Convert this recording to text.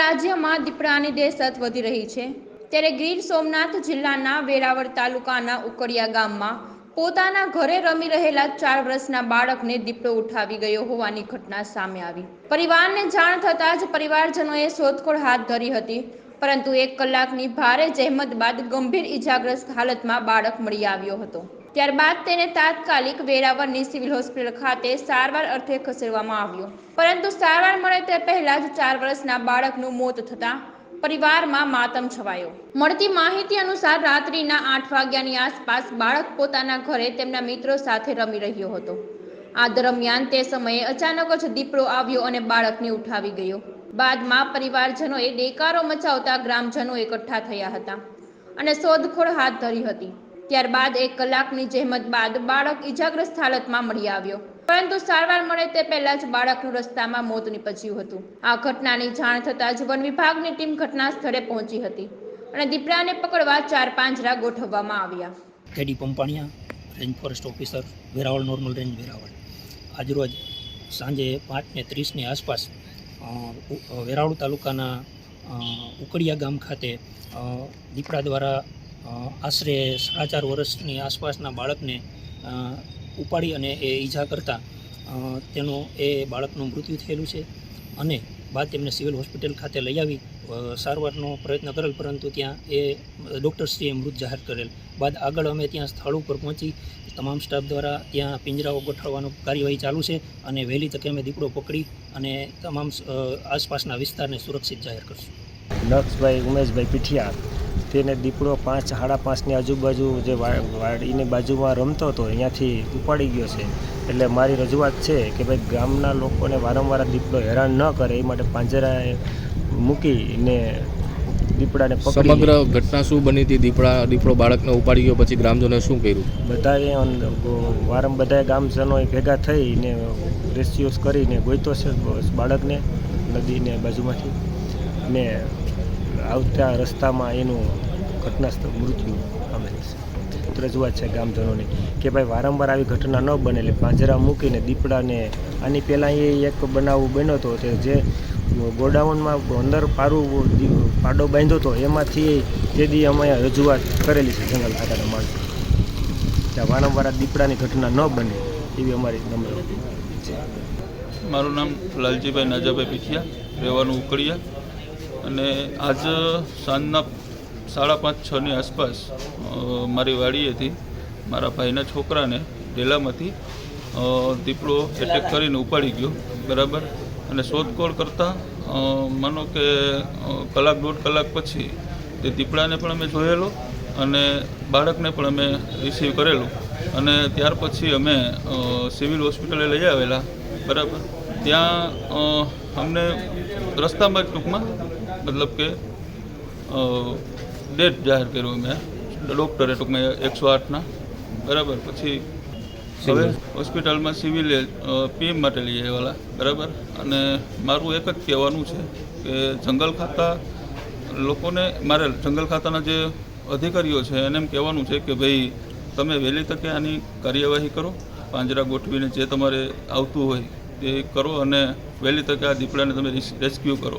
રાજ્યમાં દીપડાની દહેશત વધી રહી છે. ત્યારે ગીર સોમનાથ જિલ્લાના વેરાવળ તાલુકાના ઉકડિયા ગામમાં પોતાના ઘરે રમી રહેલા ચાર વર્ષના બાળકને દીપડો ઉઠાવી ગયો હોવાની ઘટના સામે આવી. પરિવારને જાણ થતાં જ પરિવારજનોએ શોધખોળ હાથ ધરી હતી. પરંતુ એક કલાકની ભારે જહેમત બાદ ગંભીર ઈજાગ્રસ્ત હાલતમાં બાળક મળી આવ્યો હતો. ત્યારબાદ તેને તાત્કાલિક વેરાવળની સિવિલ હોસ્પિટલ ખાતે સારવાર અર્થે ખસેડવામાં આવ્યો. પરંતુ સારવાર મળે તે પહેલા જ ચાર વર્ષના બાળકનું મોત થતાં પરિવારમાં માતમ છવાયો. મળતી માહિતી અનુસાર રાત્રિના આઠ વાગ્યાની આસપાસ બાળક પોતાના ઘરે તેમના મિત્રો સાથે રમી રહ્યો હતો. આ દરમિયાન તે સમયે અચાનક જ દીપડો આવ્યો અને બાળકને ઉઠાવી ગયો. બાદમાં પરિવારજનોએ દેકારો મચાવતા ગ્રામજનો એકઠા થયા હતા અને શોધખોળ હાથ ધરી હતી. ત્યારબાદ એક કલાકની જહેમત બાદ બાળક ઈજાગ્રસ્ત હાલતમાં મળી આવ્યો. પરંતુ સારવાર મળે તે પહેલા જ બાળકનું રસ્તામાં મોત નીપજ્યું હતું. આ ઘટનાની જાણ થતાં જ વન વિભાગની ટીમ ઘટના સ્થળે પહોંચી હતી અને દીપડાને પકડવા ચાર પાંજરા ગોઠવવામાં આવ્યા. K D Pampaniya, range forest officer, Veraval normal range Veraval. આજરોજ સાંજે પાંચને ત્રીસની આસપાસ વેરાવળ તાલુકાના ઉકડિયા ગામ ખાતે દીપડા દ્વારા આશરે સાડા ચાર વર્ષની આસપાસના બાળકને ઉપાડી અને એ ઈજા કરતાં તેનો એ બાળકનું મૃત્યુ થયેલું છે અને બાદ તેમને સિવિલ હોસ્પિટલ ખાતે લઈ આવી સારવારનો પ્રયત્ન કરેલ પરંતુ ત્યાં એ ડૉક્ટરશ્રીએ મૃત જાહેર કરેલ. બાદ આગળ અમે ત્યાં સ્થળ ઉપર પહોંચી, તમામ સ્ટાફ દ્વારા ત્યાં પિંજરાઓ ગોઠવવાનું કાર્યવાહી ચાલુ છે અને વહેલી તકે અમે દીપડો પકડી અને તમામ આસપાસના વિસ્તારને સુરક્ષિત જાહેર કરશું. નક્ષભાઈ ઉમેશભાઈ પીઠિયા. તેને દીપડો પાંચ સાડા પાંચની આજુબાજુ જે વાડીની બાજુમાં રમતો હતો અહીંયાથી ઉપાડી ગયો છે. એટલે મારી રજૂઆત છે કે ભાઈ ગામના લોકોને વારંવાર દીપડો હેરાન ન કરે એ માટે પાંજરાએ મૂકીને દીપડાને પકડી સમગ્ર ઘટના શું બની હતી? દીપડા દીપડો બાળકને ઉપાડી ગયો પછી ગ્રામજનોએ શું કર્યું? બધાએ વારંવાર બધાએ ગામજનોએ ભેગા થઈને રેસ્ક્યુઝ કરીને ગોઈતો છે બાળકને નદીને બાજુમાંથી ને આવતા રસ્તામાં એનું ઘટનાસ્થળ મૃત્યુ પામેલ છે. રજૂઆત છે ગામજનોની કે ભાઈ વારંવાર આવી ઘટના ન બને એટલે પાંજરા મૂકીને દીપડાને આની પહેલાં એ એક બનાવ બન્યો હતો તે જે ગોડાઉનમાં અંદર પારું પાડો બાંધ્યો હતો, એમાંથી તે દી અમે રજૂઆત કરેલી છે જંગલ ખાતાના માણસો. ત્યાં વારંવાર આ દીપડાની ઘટના ન બને એવી અમારી નમ્ર છે. મારું નામ લાલજીભાઈ નાજાભાઈ પીઠિયા રહેવાનું ઉકળિયા. અને આજ સાંજના સાડા પાંચ છની આસપાસ મારી વાડીએથી મારા ભાઈના છોકરાને ડેલામાંથી દીપડો એટેક કરીને ઉપાડી ગયો. બરાબર? અને શોધખોળ કરતાં માનો કે કલાક, દોઢ કલાક પછી તે દીપડાને પણ અમે જોયેલો અને બાળકને પણ અમે રિસીવ કરેલું. અને ત્યાર પછી અમે સિવિલ હોસ્પિટલે લઈ આવેલા. બરાબર? ત્યાં અમને રસ્તામાં જ ટૂંકમાં મતલબ કે ડેટ જાહેર કર્યું મેં. ડૉક્ટરે ટૂંકમાં એકસો આઠના બરાબર? પછી હવે હોસ્પિટલમાં સિવિલ પીએમ માટે લઈ આવેલા બરાબર? અને મારું એક જ કહેવાનું છે કે જંગલ ખાતા લોકોને મારે જંગલ ખાતાના જે અધિકારીઓ છે એને એમ કહેવાનું છે કે ભાઈ તમે વહેલી તકે આની કાર્યવાહી કરો પાંજરા ગોઠવીને જે તમારે આવતું હોય તે કરો અને વહેલી તકે આ દીપડાને તમે રેસ્ક્યુ કરો.